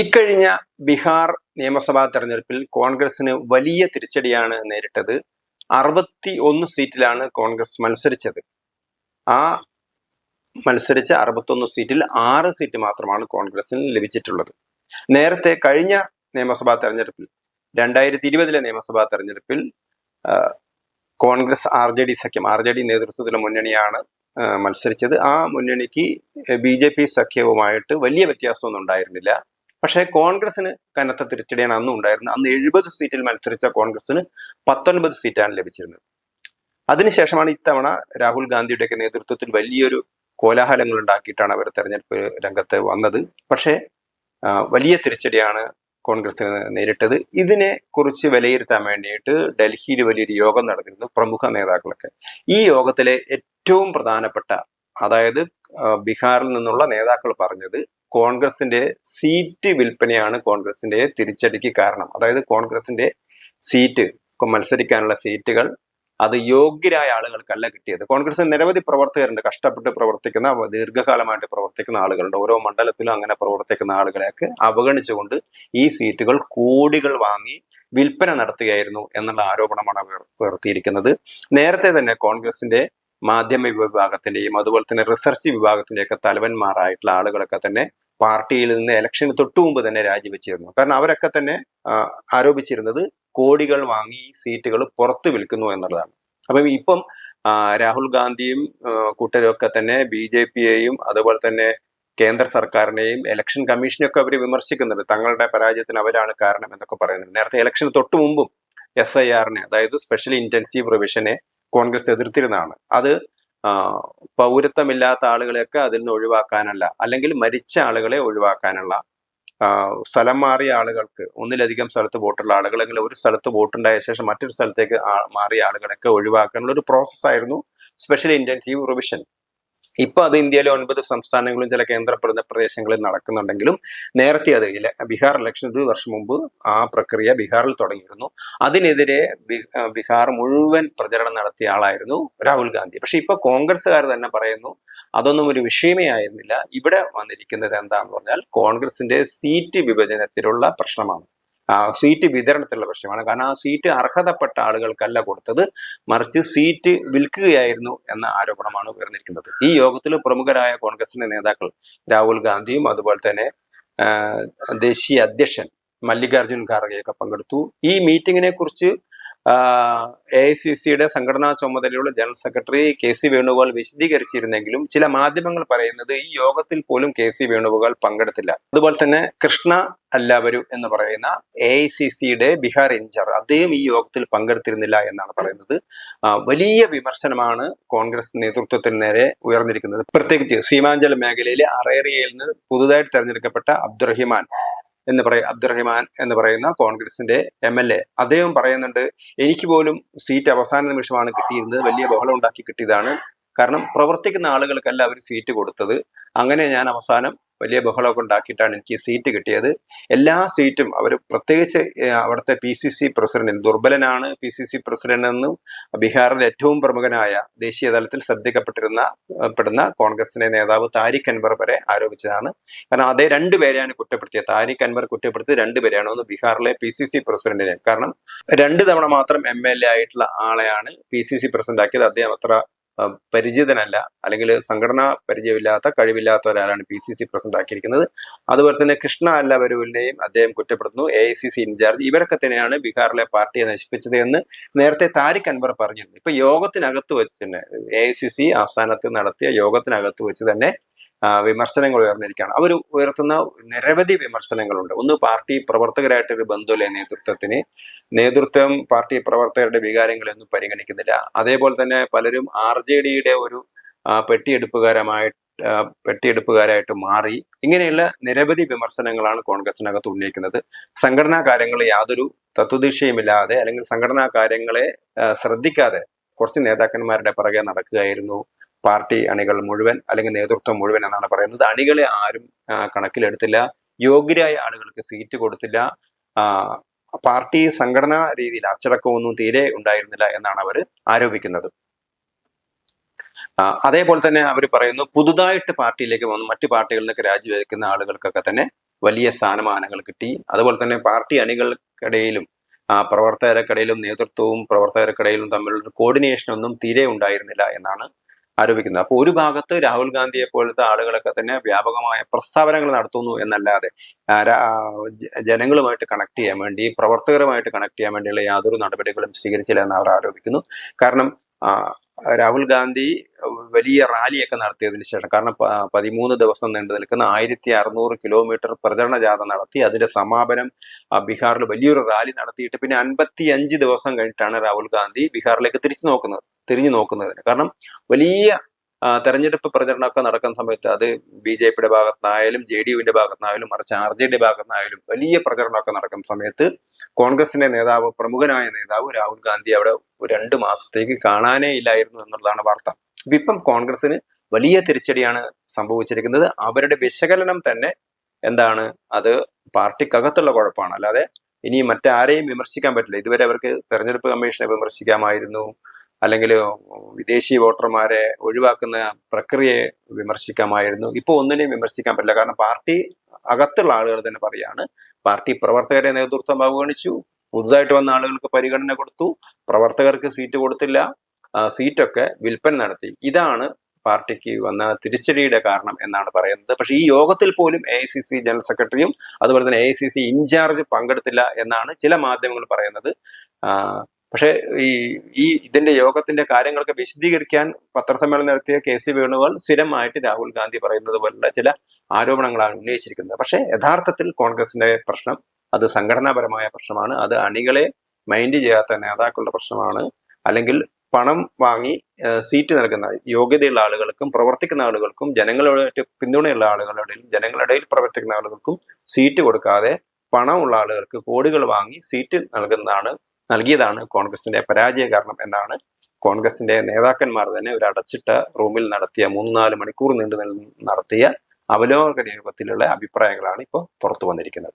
ഇക്കഴിഞ്ഞ ബീഹാർ നിയമസഭാ തെരഞ്ഞെടുപ്പിൽ കോൺഗ്രസിന് വലിയ തിരിച്ചടിയാണ് നേരിട്ടത്. അറുപത്തി ഒന്ന് സീറ്റിലാണ് കോൺഗ്രസ് മത്സരിച്ചത്. ആ മത്സരിച്ച അറുപത്തൊന്ന് സീറ്റിൽ ആറ് സീറ്റ് മാത്രമാണ് കോൺഗ്രസിന് ലഭിച്ചിട്ടുള്ളത്. നേരത്തെ കഴിഞ്ഞ നിയമസഭാ തെരഞ്ഞെടുപ്പിൽ രണ്ടായിരത്തി ഇരുപതിലെ നിയമസഭാ തെരഞ്ഞെടുപ്പിൽ കോൺഗ്രസ് ആർ ജെ ഡി സഖ്യം ആർ ജെ ഡി നേതൃത്വത്തിലെ മുന്നണിയാണ് മത്സരിച്ചത്. ആ മുന്നണിക്ക് ബി ജെ പി സഖ്യവുമായിട്ട് വലിയ വ്യത്യാസമൊന്നും ഉണ്ടായിരുന്നില്ല. പക്ഷേ കോൺഗ്രസിന് കനത്ത തിരിച്ചടിയാണ് അന്നും ഉണ്ടായിരുന്നത്. അന്ന് എഴുപത് സീറ്റിൽ മത്സരിച്ച കോൺഗ്രസിന് പത്തൊൻപത് സീറ്റാണ് ലഭിച്ചിരുന്നത്. അതിനുശേഷമാണ് ഇത്തവണ രാഹുൽ ഗാന്ധിയുടെയൊക്കെ നേതൃത്വത്തിൽ വലിയൊരു കോലാഹലങ്ങൾ ഉണ്ടാക്കിയിട്ടാണ് അവർ തെരഞ്ഞെടുപ്പ് രംഗത്ത് വന്നത്. പക്ഷേ വലിയ തിരിച്ചടിയാണ് കോൺഗ്രസിന് നേരിട്ടത്. ഇതിനെ കുറിച്ച് വിലയിരുത്താൻ വേണ്ടിയിട്ട് ഡൽഹിയിൽ വലിയൊരു യോഗം നടന്നിരുന്നു. പ്രമുഖ നേതാക്കളൊക്കെ. ഈ യോഗത്തിലെ ഏറ്റവും പ്രധാനപ്പെട്ട അതായത് ബീഹാറിൽ നിന്നുള്ള നേതാക്കൾ പറഞ്ഞത് കോൺഗ്രസിന്റെ സീറ്റ് വിൽപ്പനയാണ് കോൺഗ്രസിന്റെ തിരിച്ചടിക്ക് കാരണം. അതായത് കോൺഗ്രസിന്റെ സീറ്റ് മത്സരിക്കാനുള്ള സീറ്റുകൾ അത് യോഗ്യരായ ആളുകൾക്കല്ല കിട്ടിയത്. കോൺഗ്രസ് നിരവധി പ്രവർത്തകരുണ്ട്. കഷ്ടപ്പെട്ട് പ്രവർത്തിക്കുന്ന ദീർഘകാലമായിട്ട് പ്രവർത്തിക്കുന്ന ആളുകളുണ്ട്. ഓരോ മണ്ഡലത്തിലും അങ്ങനെ പ്രവർത്തിക്കുന്ന ആളുകളെയൊക്കെ അവഗണിച്ചുകൊണ്ട് ഈ സീറ്റുകൾ കോടികൾ വാങ്ങി വിൽപ്പന നടത്തുകയായിരുന്നു എന്നുള്ള ആരോപണമാണ് ഉയർത്തിയിരിക്കുന്നത്. നേരത്തെ തന്നെ കോൺഗ്രസിന്റെ മാധ്യമ വിഭാഗത്തിന്റെയും അതുപോലെ തന്നെ റിസർച്ച് വിഭാഗത്തിന്റെയൊക്കെ തലവന്മാരായിട്ടുള്ള ആളുകളൊക്കെ തന്നെ പാർട്ടിയിൽ നിന്ന് ഇലക്ഷന് തൊട്ടു മുമ്പ് തന്നെ രാജിവെച്ചിരുന്നു. കാരണം അവരൊക്കെ തന്നെ ആരോപിച്ചിരുന്നത് കോടികൾ വാങ്ങി സീറ്റുകൾ പുറത്തു വിൽക്കുന്നു എന്നുള്ളതാണ്. അപ്പം ഇപ്പം രാഹുൽ ഗാന്ധിയും കൂട്ടരും ഒക്കെ തന്നെ ബി ജെ പിയെയും അതുപോലെ തന്നെ കേന്ദ്ര സർക്കാരിനെയും ഇലക്ഷൻ കമ്മീഷനെയൊക്കെ അവർ വിമർശിക്കുന്നുണ്ട്. തങ്ങളുടെ പരാജയത്തിന് അവരാണ് കാരണം എന്നൊക്കെ പറയുന്നുണ്ട്. നേരത്തെ ഇലക്ഷന് തൊട്ടു മുമ്പും എസ് ഐ ആറിനെ അതായത് സ്പെഷ്യൽ ഇന്റൻസീവ് റിവിഷനെ കോൺഗ്രസ് എതിർത്തിരുന്നതാണ്. അത് പൗരത്വമില്ലാത്ത ആളുകളെയൊക്കെ അതിൽ നിന്ന് ഒഴിവാക്കാനല്ല അല്ലെങ്കിൽ മരിച്ച ആളുകളെ ഒഴിവാക്കാനുള്ള സ്ഥലം മാറിയ ആളുകൾക്ക് ഒന്നിലധികം സ്ഥലത്ത് വോട്ടുള്ള ആളുകൾ അല്ലെങ്കിൽ ഒരു സ്ഥലത്ത് വോട്ടുണ്ടായ ശേഷം മറ്റൊരു സ്ഥലത്തേക്ക് മാറിയ ആളുകളൊക്കെ ഒഴിവാക്കാനുള്ള ഒരു പ്രോസസ്സായിരുന്നു സ്പെഷ്യൽ ഇന്റൻസീവ് റിവിഷൻ ഇപ്പൊ അത് ഇന്ത്യയിലെ ഒൻപത് സംസ്ഥാനങ്ങളും ചില കേന്ദ്രപ്രദ പ്രദേശങ്ങളിൽ നടക്കുന്നുണ്ടെങ്കിലും നേരത്തെ അത് ബീഹാർ ഇലക്ഷൻ ഒരു വർഷം മുമ്പ് ആ പ്രക്രിയ ബീഹാറിൽ തുടങ്ങിയിരുന്നു. അതിനെതിരെ ബിഹാർ മുഴുവൻ പ്രചരണം നടത്തിയ ആളായിരുന്നു രാഹുൽ ഗാന്ധി. പക്ഷെ ഇപ്പൊ കോൺഗ്രസ്സുകാർ തന്നെ പറയുന്നു അതൊന്നും ഒരു വിഷയമേ ആയിരുന്നില്ല. ഇവിടെ വന്നിരിക്കുന്നത് എന്താന്ന് പറഞ്ഞാൽ കോൺഗ്രസിന്റെ സീറ്റ് വിഭജനത്തിലുള്ള പ്രശ്നമാണ്. സീറ്റ് വിതരണത്തിലുള്ള പ്രശ്നമാണ്. കാരണം ആ സീറ്റ് അർഹതപ്പെട്ട ആളുകൾക്കല്ല കൊടുത്തത്. മറിച്ച് സീറ്റ് വിൽക്കുകയായിരുന്നു എന്ന ആരോപണമാണ് ഉയർന്നിരിക്കുന്നത്. ഈ യോഗത്തിൽ പ്രമുഖരായ കോൺഗ്രസിന്റെ നേതാക്കൾ രാഹുൽ ഗാന്ധിയും അതുപോലെ തന്നെ ദേശീയ അധ്യക്ഷൻ മല്ലികാർജുൻ ഖാർഗെയൊക്കെ പങ്കെടുത്തു. ഈ മീറ്റിങ്ങിനെ കുറിച്ച് എ ഐ സി സിയുടെ സംഘടനാ ചുമതലയുള്ള general secretary K C Venugopal വിശദീകരിച്ചിരുന്നെങ്കിലും ചില മാധ്യമങ്ങൾ പറയുന്നത് ഈ യോഗത്തിൽ പോലും കെ സി വേണുഗോപാൽ പങ്കെടുത്തില്ല. അതുപോലെ തന്നെ കൃഷ്ണ അല്ലാവരു എന്ന് പറയുന്ന എ ഐ സി സിയുടെ ബീഹാർ ഇൻചാർജ് അദ്ദേഹം ഈ യോഗത്തിൽ പങ്കെടുത്തിരുന്നില്ല എന്നാണ് പറയുന്നത്. വലിയ വിമർശനമാണ് കോൺഗ്രസ് നേതൃത്വത്തിന് നേരെ ഉയർന്നിരിക്കുന്നത്. പ്രത്യേകിച്ച് സീമാഞ്ചൽ മേഖലയിലെ അറേറിയയിൽ നിന്ന് പുതുതായിട്ട് തെരഞ്ഞെടുക്കപ്പെട്ട അബ്ദുറഹിമാൻ എന്ന് പറയ അബ്ദുറഹിമാൻ എന്ന് പറയുന്ന കോൺഗ്രസിന്റെ എം എൽ എ. അദ്ദേഹം പറയുന്നുണ്ട് എനിക്ക് പോലും സീറ്റ് അവസാന നിമിഷമാണ് കിട്ടിയിരുന്നത്. വലിയ ബഹളം ഉണ്ടാക്കി കിട്ടിയതാണ്. കാരണം പ്രവർത്തിക്കുന്ന ആളുകൾക്കല്ല അവർ സീറ്റ് കൊടുത്തത്. അങ്ങനെ ഞാൻ അവസാനം വലിയ ബഹളമൊക്കെ ഉണ്ടാക്കിയിട്ടാണ് എനിക്ക് സീറ്റ് കിട്ടിയത്. എല്ലാ സീറ്റും അവർ പ്രത്യേകിച്ച് അവിടുത്തെ പി സി സി പ്രസിഡന്റ് ദുർബലനാണ്. പി സി സി പ്രസിഡന്റ് എന്നും ബീഹാറിലെ ഏറ്റവും പ്രമുഖനായ ദേശീയ തലത്തിൽ ശ്രദ്ധിക്കപ്പെട്ടിരുന്ന പെടുന്ന കോൺഗ്രസിന്റെ നേതാവ് താരിഖ് അൻവർ വരെ ആരോപിച്ചതാണ്. കാരണം അതേ രണ്ടുപേരെയാണ് കുറ്റപ്പെടുത്തിയത്. താരിഖ് അൻവർ കുറ്റപ്പെടുത്തിയത് രണ്ടുപേരെയാണ് ഒന്ന് ബീഹാറിലെ പി സി സി പ്രസിഡന്റിനെ കാരണം രണ്ട് തവണ മാത്രം എം എൽ എ ആയിട്ടുള്ള ആളെയാണ് പി സി സി പ്രസിഡന്റ് ആക്കിയത്. അദ്ദേഹം അത്ര പരിചിതനല്ല. അല്ലെങ്കിൽ സംഘടനാ പരിചയമില്ലാത്ത കഴിവില്ലാത്ത ഒരാളാണ് പി സി സി പ്രസിഡന്റ് ആക്കിയിരിക്കുന്നത്. അതുപോലെ തന്നെ കൃഷ്ണ അല്ലവരുവിനെയും അദ്ദേഹം കുറ്റപ്പെടുത്തുന്നു. A I C C in charge ഇവരൊക്കെ തന്നെയാണ് ബീഹാറിലെ പാർട്ടിയെ നശിപ്പിച്ചത് എന്ന് നേരത്തെ താരിഖ് അൻവർ പറഞ്ഞിരുന്നു. ഇപ്പൊ യോഗത്തിനകത്ത് വെച്ച് തന്നെ എ ഐ സി സി ആസ്ഥാനത്ത് നടത്തിയ യോഗത്തിനകത്ത് വെച്ച് തന്നെ വിമർശനങ്ങൾ ഉയർന്നിരിക്കുകയാണ്. അവർ ഉയർത്തുന്ന നിരവധി വിമർശനങ്ങളുണ്ട്. ഒന്ന് പാർട്ടി പ്രവർത്തകരായിട്ടൊരു ബന്ധുവിലെ നേതൃത്വത്തിന് നേതൃത്വം പാർട്ടി പ്രവർത്തകരുടെ വികാരങ്ങളൊന്നും പരിഗണിക്കുന്നില്ല. അതേപോലെ തന്നെ പലരും ആർ ജെ ഡിയുടെ ഒരു പെട്ടിയെടുപ്പുകാരമായി പെട്ടിയെടുപ്പുകാരായിട്ട് മാറി. ഇങ്ങനെയുള്ള നിരവധി വിമർശനങ്ങളാണ് കോൺഗ്രസിനകത്ത് ഉന്നയിക്കുന്നത്. സംഘടനാ കാര്യങ്ങൾ യാതൊരു തത്വദീക്ഷയുമില്ലാതെ അല്ലെങ്കിൽ സംഘടനാ കാര്യങ്ങളെ ശ്രദ്ധിക്കാതെ കുറച്ച് നേതാക്കന്മാരുടെ പുറകെ നടക്കുകയായിരുന്നു. പാർട്ടി അണികൾ മുഴുവൻ അല്ലെങ്കിൽ നേതൃത്വം മുഴുവൻ എന്നാണ് പറയുന്നത്. അണികളെ ആരും കണക്കിലെടുത്തില്ല. യോഗ്യരായ ആളുകൾക്ക് സീറ്റ് കൊടുത്തില്ല. പാർട്ടി സംഘടനാ രീതിയിൽ അച്ചടക്കമൊന്നും തീരെ ഉണ്ടായിരുന്നില്ല എന്നാണ് അവർ ആരോപിക്കുന്നത്. അതേപോലെ തന്നെ അവർ പറയുന്നു പുതുതായിട്ട് പാർട്ടിയിലേക്ക് വന്ന് മറ്റു പാർട്ടികളിൽ നിന്നൊക്കെ രാജിവെക്കുന്ന ആളുകൾക്കൊക്കെ തന്നെ വലിയ സ്ഥാനമാനങ്ങൾ കിട്ടി. അതുപോലെ തന്നെ പാർട്ടി അണികൾക്കിടയിലും പ്രവർത്തകർക്കിടയിലും നേതൃത്വവും പ്രവർത്തകർക്കിടയിലും തമ്മിലുള്ള കോർഡിനേഷൻ ഒന്നും തീരെ ഉണ്ടായിരുന്നില്ല എന്നാണ് ആരോപിക്കുന്നത്. അപ്പോൾ ഒരു ഭാഗത്ത് രാഹുൽ ഗാന്ധിയെ പോലത്തെ ആളുകളൊക്കെ തന്നെ വ്യാപകമായ പ്രസ്താവനകൾ നടത്തുന്നു എന്നല്ലാതെ ജനങ്ങളുമായിട്ട് കണക്ട് ചെയ്യാൻ വേണ്ടി പ്രവർത്തകരുമായിട്ട് കണക്ട് ചെയ്യാൻ വേണ്ടിയുള്ള യാതൊരു നടപടികളും സ്വീകരിച്ചില്ല എന്ന് അവർ ആരോപിക്കുന്നു. കാരണം രാഹുൽ ഗാന്ധി വലിയ റാലിയൊക്കെ നടത്തിയതിന് ശേഷം കാരണം പതിമൂന്ന് ദിവസം നീണ്ടു നിൽക്കുന്ന ആയിരത്തി അറുന്നൂറ് കിലോമീറ്റർ പ്രചരണ ജാഥ നടത്തി അതിന്റെ സമാപനം ബീഹാറിൽ വലിയൊരു റാലി നടത്തിയിട്ട് പിന്നെ അൻപത്തി അഞ്ച് ദിവസം കഴിഞ്ഞിട്ടാണ് രാഹുൽ ഗാന്ധി ബീഹാറിലേക്ക് തിരിച്ചു നോക്കുന്നത്. തിരിഞ്ഞു നോക്കുന്നതിന്. കാരണം വലിയ തെരഞ്ഞെടുപ്പ് പ്രചരണമൊക്കെ നടക്കുന്ന സമയത്ത് അത് ബി ജെ പിയുടെ ഭാഗത്തുനിന്നായാലും ജെ ഡി യുവിന്റെ ഭാഗത്തുനിന്നായാലും മറിച്ച് ആർ ജെ ഡി ഭാഗത്തുനിന്നായാലും വലിയ പ്രചരണമൊക്കെ നടക്കുന്ന സമയത്ത് കോൺഗ്രസിന്റെ നേതാവ് പ്രമുഖനായ നേതാവ് രാഹുൽ ഗാന്ധി അവിടെ രണ്ട് മാസത്തേക്ക് കാണാനേ ഇല്ലായിരുന്നു എന്നുള്ളതാണ് വാർത്ത. ഇപ്പം കോൺഗ്രസിന് വലിയ തിരിച്ചടിയാണ് സംഭവിച്ചിരിക്കുന്നത്. അവരുടെ വിശകലനം തന്നെ എന്താണ്? അത് പാർട്ടിക്കകത്തുള്ള കുഴപ്പമാണ്. അല്ലാതെ ഇനി മറ്റാരെയും വിമർശിക്കാൻ പറ്റില്ല. ഇതുവരെ അവർക്ക് തെരഞ്ഞെടുപ്പ് കമ്മീഷനെ വിമർശിക്കാമായിരുന്നു. അല്ലെങ്കിൽ വിദേശി വോട്ടർമാരെ ഒഴിവാക്കുന്ന പ്രക്രിയയെ വിമർശിക്കാമായിരുന്നു. ഇപ്പോൾ ഒന്നിനെയും വിമർശിക്കാൻ പറ്റില്ല. കാരണം പാർട്ടി അകത്തുള്ള ആളുകൾ തന്നെ പറയാണ്. പാർട്ടി പ്രവർത്തകരെ നേതൃത്വം അവഗണിച്ചു. പുതുതായിട്ട് വന്ന ആളുകൾക്ക് പരിഗണന കൊടുത്തു. പ്രവർത്തകർക്ക് സീറ്റ് കൊടുത്തില്ല. സീറ്റൊക്കെ വിൽപ്പന നടത്തി. ഇതാണ് പാർട്ടിക്ക് വന്ന തിരിച്ചടിയുടെ കാരണം എന്നാണ് പറയുന്നത്. പക്ഷെ ഈ യോഗത്തിൽ പോലും എ ജനറൽ സെക്രട്ടറിയും അതുപോലെ തന്നെ എ ഇൻചാർജ് പങ്കെടുത്തില്ല എന്നാണ് ചില മാധ്യമങ്ങൾ പറയുന്നത്. പക്ഷേ ഈ ഈ ഇതിന്റെ യോഗത്തിന്റെ കാര്യങ്ങളൊക്കെ വിശദീകരിക്കാൻ പത്രസമ്മേളനം നടത്തിയ കെ സി വേണുഗോൾ സ്ഥിരമായിട്ട് രാഹുൽ ഗാന്ധി പറയുന്നത് പോലുള്ള ചില ആരോപണങ്ങളാണ് ഉന്നയിച്ചിരിക്കുന്നത്. പക്ഷേ യഥാർത്ഥത്തിൽ കോൺഗ്രസിന്റെ പ്രശ്നം അത് സംഘടനാപരമായ പ്രശ്നമാണ്. അത് അണികളെ മൈൻഡ് ചെയ്യാത്ത നേതാക്കളുടെ പ്രശ്നമാണ്. അല്ലെങ്കിൽ പണം വാങ്ങി സീറ്റ് നൽകുന്ന യോഗ്യതയുള്ള ആളുകൾക്കും പ്രവർത്തിക്കുന്ന ആളുകൾക്കും ജനങ്ങളുടെ പിന്തുണയുള്ള ആളുകളുടെ ജനങ്ങളുടെ പ്രവർത്തിക്കുന്ന ആളുകൾക്കും സീറ്റ് കൊടുക്കാതെ പണമുള്ള ആളുകൾക്ക് കോടികൾ വാങ്ങി സീറ്റ് നൽകുന്നതാണ് നൽകിയതാണ് കോൺഗ്രസിന്റെ പരാജയ കാരണം എന്നാണ് കോൺഗ്രസിന്റെ നേതാക്കന്മാർ തന്നെ ഒരു അടച്ചിട്ട റൂമിൽ നടത്തിയ മൂന്ന് നാല് മണിക്കൂർ നീണ്ടു നടത്തിയ അവലോകന യോഗത്തിലുള്ള അഭിപ്രായങ്ങളാണ് ഇപ്പോൾ പുറത്തു വന്നിരിക്കുന്നത്.